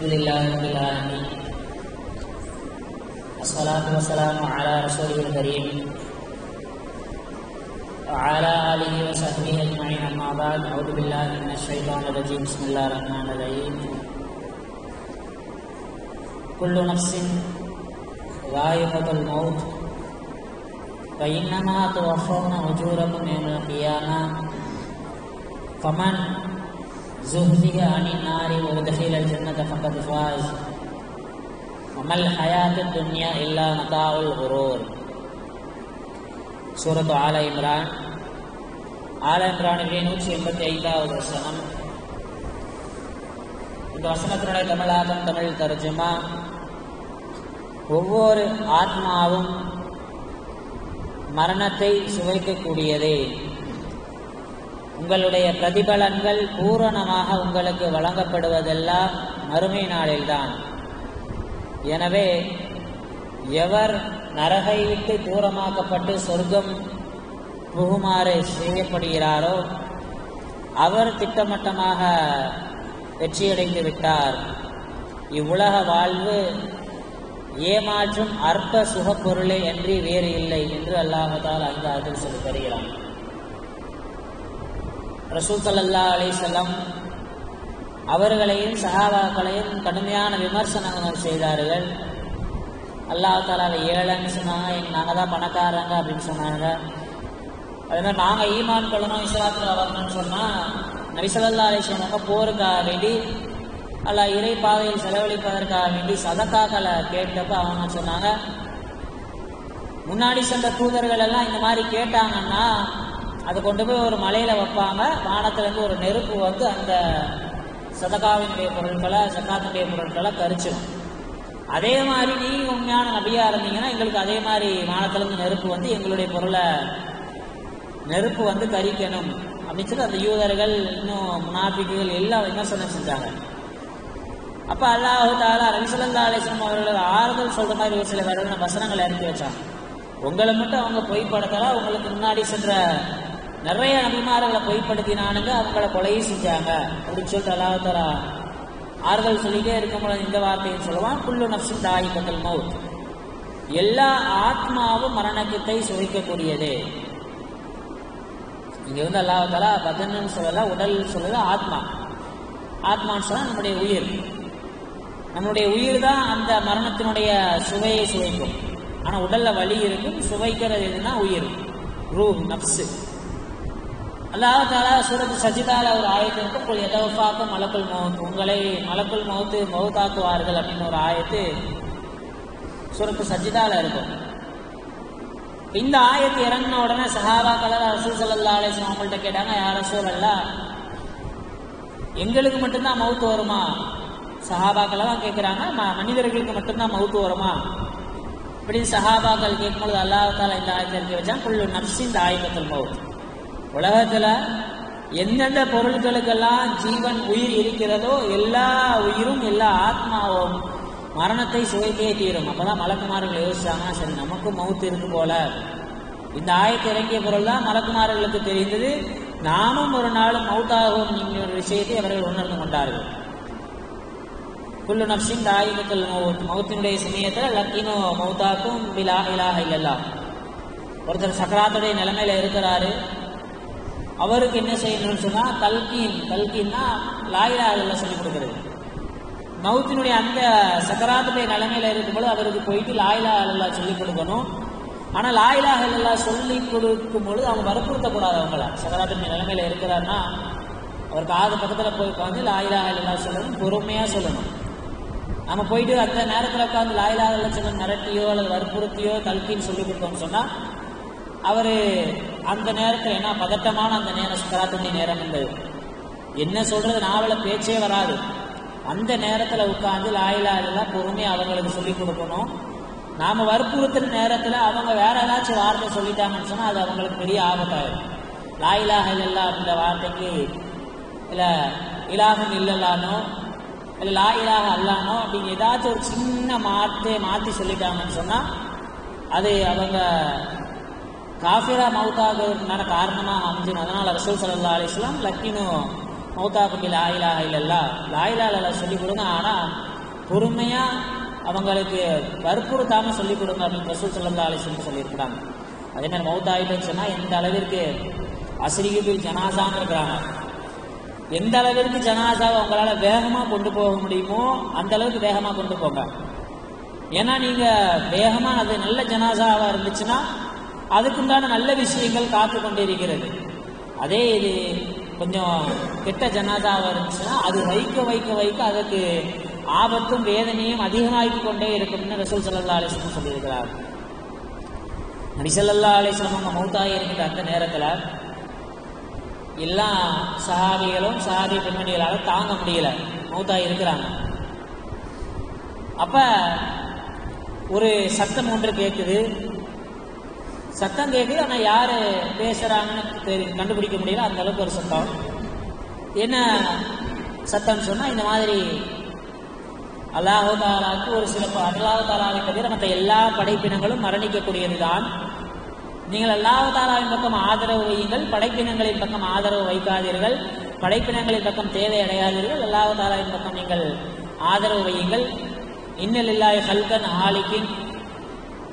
الحمد لله رب العالمين. الصلاة والسلام على رسوله الكريم وعلى آله وصحبه أجمعين أما بعد أعوذ بالله من الشيطان الرجيم. بسم الله الرحمن الرحيم. كل نفس ذائقة الموت فإنما توفون أجوركم يوم القيامة فمن زهزه عن النار وادخل الجنة فقد فاز وما الحياة الدنيا إلا متاع الغرور சூரத்து ஆல இம்ரான் ஆல இம்ரானிலே நூற்றி எண்பத்தி ஐந்தாவது வசனம் இந்த வசனத்தினுடைய தமிழாக்கம் தமிழ் தர்ஜுமா ஒவ்வொரு ஆத்மாவும் மரணத்தை சுவைக்கக்கூடியதே உங்களுடைய பிரதிபலன்கள் பூரணமாக உங்களுக்கு வழங்கப்படுவதெல்லாம் மறுமை நாளில்தான். எனவே எவர் நரகை விட்டு தூரமாக்கப்பட்டு சொர்க்கம் புகுமாறு செய்யப்படுகிறாரோ அவர் திட்டமட்டமாக வெற்றியடைந்து விட்டார். இவ்வுலக வாழ்வு ஏமாற்றும் அற்ப சுகப்பொருளே அன்றி வேறு இல்லை என்று அல்லாஹால் அந்த அதில் சொல்லி தருகிறான். ரசூல் சல்லா அலிசல்லாம் அவர்களையும் சஹாபாக்களையும் கடுமையான விமர்சனங்கள் செய்தார்கள். அல்லாஹ் தாலாவை ஏழைன்னு சொன்னாங்க. எங்க நாங்கள் தான் பணக்காரங்க அப்படின்னு சொன்னாங்க. அதே மாதிரி நாங்கள் ஈமான் கொள்ளணும் இஸ்லாத்தில் வரணும்னு சொன்னால் நபிசல்லா அலிஸ்லாமங்க போருக்காக வேண்டி அல்ல இறை பாதையில் செலவழிப்பதற்காக வேண்டி சதக்காக்களை கேட்டப்ப அவங்க சொன்னாங்க. முன்னாடி சென்ற தூதர்கள் எல்லாம் இந்த மாதிரி கேட்டாங்கன்னா அது கொண்டு போய் ஒரு மலையில வைப்பாங்க. வானத்துலேருந்து ஒரு நெருப்பு வந்து அந்த சதகாவினுடைய பொருட்களை சக்காத்தினுடைய பொருட்களை கரிச்சிடும். அதே மாதிரி நீ உண்மையான நபியா இருந்தீங்கன்னா எங்களுக்கு அதே மாதிரி வானத்திலிருந்து நெருப்பு வந்து எங்களுடைய பொருளை நெருப்பு வந்து கரிக்கணும். அப்படின்னு சொல்லி அந்த யூதர்கள் இன்னும் முனாபிக்குகள் எல்லாம் விமர்சனம் செஞ்சாங்க. அப்ப அல்லாஹு தாலா ரவிசல்லா அலிஸ்லாம் அவர்கள் ஆறுதல் சொல்ற மாதிரி ஒரு சில வேற வசனங்களை இறக்கி வச்சாங்க. உங்களை மட்டும் அவங்க பொய்ப்படுத்தலாம் உங்களுக்கு முன்னாடி சென்ற நிறைய நபிமார்களை பொய்ப்படுத்தினானுங்க அவங்கள கொலையும் செஞ்சாங்க. அப்படின்னு சொல்லிட்டு அல்லாஹரா ஆறுதல் சொல்லிட்டே இருக்கும்போது இந்த வார்த்தையும் சொல்லுவான். புல்லு நப்சு தாய் கத்தல் மவுத் எல்லா ஆத்மாவும் மரணக்கத்தை சுவைக்கக்கூடியது. இங்க வந்து அல்லாஹாலா பதன்னு சொல்லல உடல் சொல்லல ஆத்மா. ஆத்மான்னு சொன்னா நம்முடைய உயிர். நம்முடைய உயிர் தான் அந்த மரணத்தினுடைய சுவையை சுவைக்கும். ஆனா உடல்ல வலி இருக்கும் சுவைக்கிறது எதுனா உயிர். ரூ நப்சு அல்லாஹ் தாலா சூரத் சஜிதால ஒரு ஆயத்து இருக்கும் உங்கள் எதவஃபாக்கும் மலக்குள் மௌத் உங்களை மலக்குள் மௌத்து மௌத்தாக்குவார்கள் அப்படின்னு ஒரு ஆயத்து சூரத்து சஜிதால இருக்கும். இந்த ஆயத்து இறங்கின உடனே சஹாபாக்கள் ரசூல் சல்லா அலிஸ்லாம் அவங்கள்ட்ட கேட்டாங்க யார் ரசூல் எங்களுக்கு மட்டும்தான் மவுத்து வருமா? சஹாபாக்கள் தான் கேட்குறாங்க மனிதர்களுக்கு மட்டும்தான் மவுத்து வருமா? இப்படி சஹாபாக்கள் கேட்கும்போது அல்லாஹால இந்த ஆயத்தை இறக்கி வச்சா புல்லு நப்சி இந்த ஆயுதத்தில் மவுத்து உலகத்துல எந்தெந்த பொருட்களுக்கெல்லாம் ஜீவன் உயிர் இருக்கிறதோ எல்லா உயிரும் எல்லா ஆத்மாவும் மரணத்தை சுவைத்தே தீரும். அப்பதான் மலக்குமார்கள் யோசிச்சாங்க சரி நமக்கும் மவுத்து இருக்கு போல. இந்த ஆயத்தை இறங்கிய பொருள் தான் மலக்குமார்களுக்கு தெரிந்தது. நாமும் ஒரு நாளும் மவுத்தாகும் என்கிற விஷயத்தை அவர்கள் உணர்ந்து கொண்டார்கள். குல்லு நப்சின் தாயிகத்தில் மௌத்தினுடைய சமயத்தில் லக்கினோ மௌத்தாக்கும் பிலா இலாக இல்லல்லா ஒருத்தர் சக்கராத்துடைய நிலைமையில இருக்கிறாரு. அவருக்கு என்ன செய்யணும்னு சொன்னால் தல்கீன் தல்கீன்னா லாயிலா இல்ல சொல்லிக் கொடுக்குறது. மவுத்தினுடைய அந்த சக்கராத்துடைய நிலைமையில் இருக்கும்போது அவருக்கு போயிட்டு லாயிலா அல்லா சொல்லிக் கொடுக்கணும். ஆனால் லாயிலா அல்லா சொல்லி கொடுக்கும் பொழுது அவங்க வற்புறுத்தக்கூடாது அவங்கள. சக்கராத்துடைய நிலைமையில் இருக்கிறாருன்னா அவருக்கு காது பக்கத்தில் போய் உட்காந்து லாயிலா அல்லா சொல்லணும் பொறுமையாக சொல்லணும். நம்ம போயிட்டு அந்த நேரத்தில் உட்காந்து லாயிலா அல்லா சொல்லணும் மிரட்டியோ அல்லது வற்புறுத்தியோ கல்கின்னு சொல்லி கொடுத்தோம்னு சொன்னால் அவர் அந்த நேரத்தில் ஏன்னா பதட்டமான அந்த நேரம் சுக்கராத்துடைய நேரம் இருந்தது என்ன சொல்றது நாவல பேச்சே வராது. அந்த நேரத்தில் உட்காந்து லாயிலா எல்லாம் பொறுமையாக அவங்களுக்கு சொல்லி கொடுக்கணும். நாம வற்புறுத்துற நேரத்தில் அவங்க வேற ஏதாச்சும் வார்த்தை சொல்லிட்டாங்கன்னு சொன்னால் அது அவங்களுக்கு பெரிய ஆபத்தாயிடும் லாயிலாக இல்லல்லா அப்படின்ற வார்த்தைக்கு இல்லை இலாகம் இல்லல்லானோ இல்லை லாயிலாக அல்லானோ அப்படிங்க ஏதாச்சும் ஒரு சின்ன மாற்று மாற்றி சொல்லிட்டாங்கன்னு சொன்னால் அது அவங்க காஃபிரா மவுத்தாகிறதுனால காரணமாக அமைஞ்சிடும் அதனால் ரசூல் சல்லா அலிஸ்லாம் லக்கினும் மௌத்தாக்கு லாயிலா இல்லல்லா லாயிலா இலாஹ சொல்லிக் கொடுங்க. ஆனால் பொறுமையாக அவங்களுக்கு வற்புறுத்தாம சொல்லிக் கொடுங்க அப்படின்னு ரசூல் சல்லா அலிஸ்லம் சொல்லியிருக்கிறாங்க. அதே மாதிரி மௌத்தாயிட்டுன்னு சொன்னால் எந்த அளவிற்கு அசிரிகிபில் ஜனாசான்னு இருக்கிறாங்க. எந்த அளவிற்கு ஜனாசாவை உங்களால் வேகமாக கொண்டு போக முடியுமோ அந்த அளவுக்கு வேகமாக கொண்டு போங்க. ஏன்னா நீங்கள் வேகமாக அது நல்ல ஜனாசாவாக இருந்துச்சுன்னா அதுக்குண்டான நல்ல விஷயங்கள் காத்து கொண்டிருக்கிறது அதே இது கொஞ்சம் கெட்ட ஜனாதாவாக இருந்துச்சுன்னா அது வைக்க வைக்க வைக்க அதற்கு ஆபத்தும் வேதனையும் அதிகமாகிக் கொண்டே இருக்கும்னு ரசூல் சல்லா அலிஸ்லம் சொல்லியிருக்கிறார். நபிசல்லா அலிஸ்லம் அவங்க மௌத்தாகி இருக்கிற அந்த நேரத்துல எல்லா சஹாபிகளும் சஹாபி பெண்மணிகளால் தாங்க முடியல. மௌத்தாகி இருக்கிறாங்க. அப்ப ஒரு சத்தம் ஒன்று கேட்குது. சத்தம் கேட்குது ஆனால் யார் பேசுகிறாங்கன்னு தெரி- கண்டுபிடிக்க முடியல. அந்த அளவுக்கு ஒரு சத்தம். என்ன சத்தம்னு சொன்னால் இந்த மாதிரி அல்லாஹு தாலாவுக்கு ஒரு சில ப- அல்லாஹு தாலாவை தவிர மற்ற எல்லா படைப்பினங்களும் மரணிக்கக்கூடியது தான் நீங்கள் அல்லாஹு தாலாவின் பக்கம் ஆதரவு வையுங்கள் படைப்பினங்களின் பக்கம் ஆதரவு வைக்காதீர்கள். படைப்பினங்களின் பக்கம் தேவை அடையாதீர்கள். அல்லாஹு தாலாவின் பக்கம் நீங்கள் ஆதரவு வையுங்கள். இன்னல் இல்லாய் ஹல்கன் ஆலிக்கின்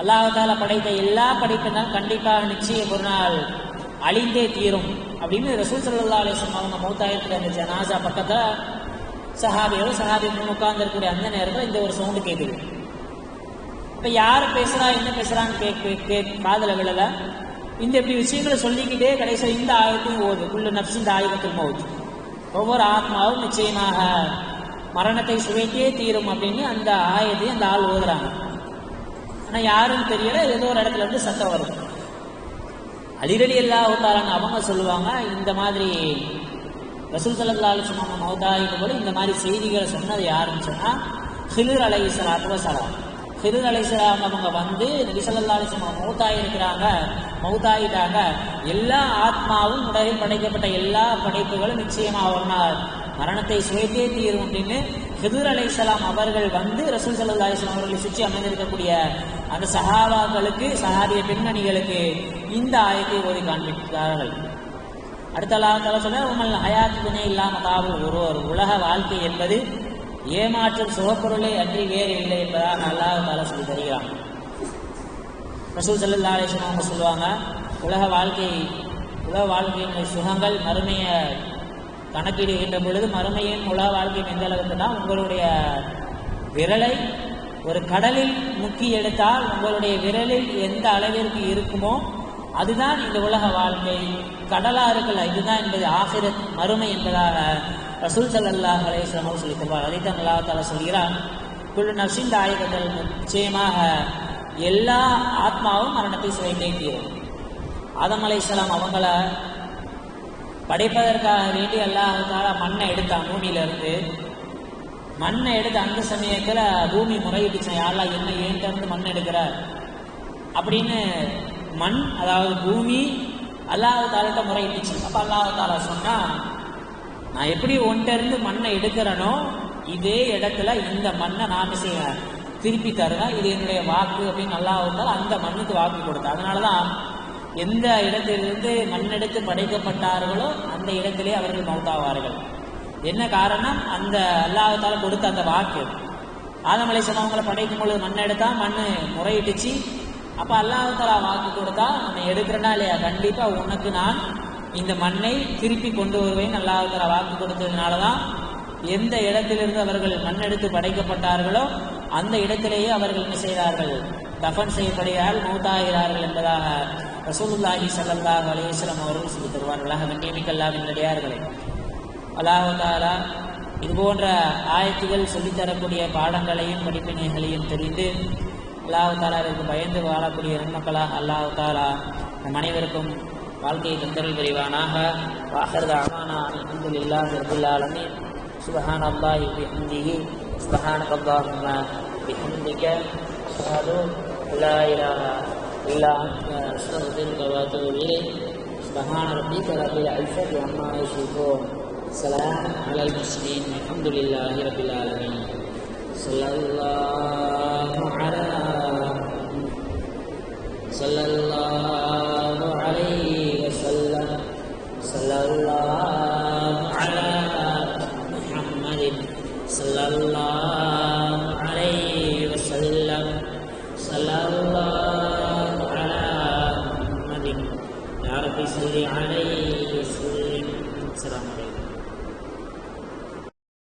அல்லாஹால படைத்த எல்லா படைப்பினால் கண்டிப்பாக நிச்சயம் ஒரு நாள் அழிந்தே தீரும் அப்படின்னு ரசூல் சல்லா அலிஸ்லாம் அவங்க மௌத்தாயிரத்தில் அந்த ஜனாசா பக்கத்தில் சஹாபியோட சஹாபி உட்கார்ந்து இருக்கக்கூடிய அந்த நேரத்தில் இந்த ஒரு சவுண்டு கேட்குது இப்போ யார் பேசுறா என்ன பேசுறான்னு கேட்க கேட் காதல விழல. இந்த இப்படி விஷயங்களை சொல்லிக்கிட்டே கடைசியில் இந்த ஆயத்தையும் ஓது. உள்ள நப்சு இந்த ஆயுதத்தில் மோது. ஒவ்வொரு ஆத்மாவும் நிச்சயமாக மரணத்தை சுவைத்தே தீரும் அப்படின்னு அந்த ஆயத்தையும் அந்த ஆள் ஓதுறாங்க. ஆனா யாரும் தெரியல ஏதோ ஒரு இடத்துல இருந்து சத்தம் வரும் அலிரலி எல்லா அவங்க சொல்லுவாங்க இந்த மாதிரி ரசூல் சல்லா அலிஸ்லாம் மௌதாயிக்கு போல இந்த மாதிரி செய்திகளை சொன்னது யாருன்னு சொன்னா ஹிலுர் அலை சலாத்து வசலாம் ஹிலுர் அலை சலாம் அவங்க வந்து நபி ஸல்லல்லாஹு அலைஹி வஸல்லம் இருக்கிறாங்க மௌத்தாயிட்டாங்க எல்லா ஆத்மாவும் உடலில் படைக்கப்பட்ட எல்லா படைப்புகளும் நிச்சயமாக ஒன்றார் மரணத்தை சுவைத்தே தீரும் அப்படின்னு ஹிதுர் அலைஹிஸ்ஸலாம் அவர்கள் வந்து ரசூல் சல்லா அலிஸ்லாம் அவர்களை சுற்றி அமைந்திருக்கக்கூடிய அந்த சஹாபாக்களுக்கு சஹாபிய பெண்மணிகளுக்கு இந்த ஆயத்தை ஓதி காண்பித்தார்கள் அடுத்த அல்லாஹ் உங்கள் ஹயாத் துணை இல்லாம தாவல் ஒருவர் உலக வாழ்க்கை என்பது ஏமாற்றும் சுகப்பொருளை அன்றி வேறு இல்லை என்பதாக அல்லாஹால சொல்லி தருகிறான். ரசூல் சல்லா அலிஸ்லாம் அவங்க சொல்லுவாங்க உலக வாழ்க்கை உலக வாழ்க்கையின் சுகங்கள் மறுமையை கணக்கிடுகின்ற பொழுது மறுமையின் உலக வாழ்க்கையின் எந்த அளவுக்குன்னா உங்களுடைய விரலை ஒரு கடலில் முக்கி எடுத்தால் உங்களுடைய விரலில் எந்த அளவிற்கு இருக்குமோ அதுதான் இந்த உலக வாழ்க்கை. கடலா இருக்கல இதுதான் என்பது ஆசிரத் மறுமை என்பதாக ரசூல் சல்லாஹ் அலேஸ்லாம் அவர் சொல்லித்தருவார். அதைத்தான் அல்லாஹ் தாலா சொல்கிறான் குழு நசிந்த ஆயுதங்கள் நிச்சயமாக எல்லா ஆத்மாவும் மரணத்தை சுவைத்தே தீரும். ஆதம் அலைஹிஸ்ஸலாம் அவங்கள படைப்பதற்காக வேண்டி அல்லாஹால மண்ணை எடுத்தான் பூமியிலிருந்து. மண்ணை எடுத்து அந்த சமயத்தில் பூமி முறையிட்டுச்சான் யாரெல்லாம் என்ன ஏன்ட்ட இருந்து மண் எடுக்கிற அப்படின்னு மண் அதாவது பூமி அல்லாஹ் தாலிட்ட முறையிட்டுச்சு அப்போ அல்லாஹ் தாலா சொன்னால் நான் எப்படி ஒன்ட்ட இருந்து மண்ணை எடுக்கிறேனோ இதே இடத்துல இந்த மண்ணை நான் செய்ய திருப்பி தருவேன். இது என்னுடைய வாக்கு அப்படின்னு நல்லா இருந்தால் அந்த மண்ணுக்கு வாக்கு கொடுத்தேன் அதனாலதான் எந்த இடத்திலிருந்து மண்ணெடுத்து படைக்கப்பட்டார்களோ அந்த இடத்திலே அவர்கள் மௌத்தாவார்கள். என்ன காரணம்? அந்த அல்லாஹால கொடுத்த அந்த வாக்கு. ஆதம் அலிஸ்லாம் அவங்கள படைக்கும் பொழுது மண் எடுத்தா மண் முறையிட்டுச்சு. அப்ப அல்லாஹாலா வாக்கு கொடுத்தா நம்ம எடுக்கிறனா இல்லையா? கண்டிப்பா உனக்கு நான் இந்த மண்ணை திருப்பி கொண்டு வருவேன். அல்லாஹாலா வாக்கு கொடுத்ததுனாலதான் எந்த இடத்திலிருந்து அவர்கள் மண் எடுத்து படைக்கப்பட்டார்களோ அந்த இடத்திலேயே அவர்கள் என்ன செய்தார்கள்? தஃபன் செய்யப்படுகிறார்கள் மௌத்தாகிறார்கள் என்பதாக ரசூலுல்லாஹி சல்லாஹ் அலையம் அவர்கள் சொல்லி தருவார்களாக. வெண்ணியமிக்கல்லாவின் நடிகார்களை அல்லாஹாலா இது போன்ற ஆயத்துகள் சொல்லித்தரக்கூடிய பாடங்களையும் படிப்பினைகளையும் தெரிந்து அல்லாஹாலாவிற்கு பயந்து வாழக்கூடிய நன்மக்களாக அல்லாஹாலா நம் அனைவருக்கும் வாழ்க்கையை தந்தல் புரிவானாக. வாகரத அமானா அலமது இல்லா நிர்புல்லாலமி சுபஹான் அல்லாஹி பிஹந்திஹி சுபஹான கல்லாஹும் பிஹந்திக அஷஹது லா இலாஹா இல்லா அன்த. அஸ்தகுதிருக வஅதூபு சுபஹான ரப்பிக ரப்பில் அம்மா யசிஃபூன் سلام على المرسلين الحمد لله رب العالمين. صلى الله على صلى الله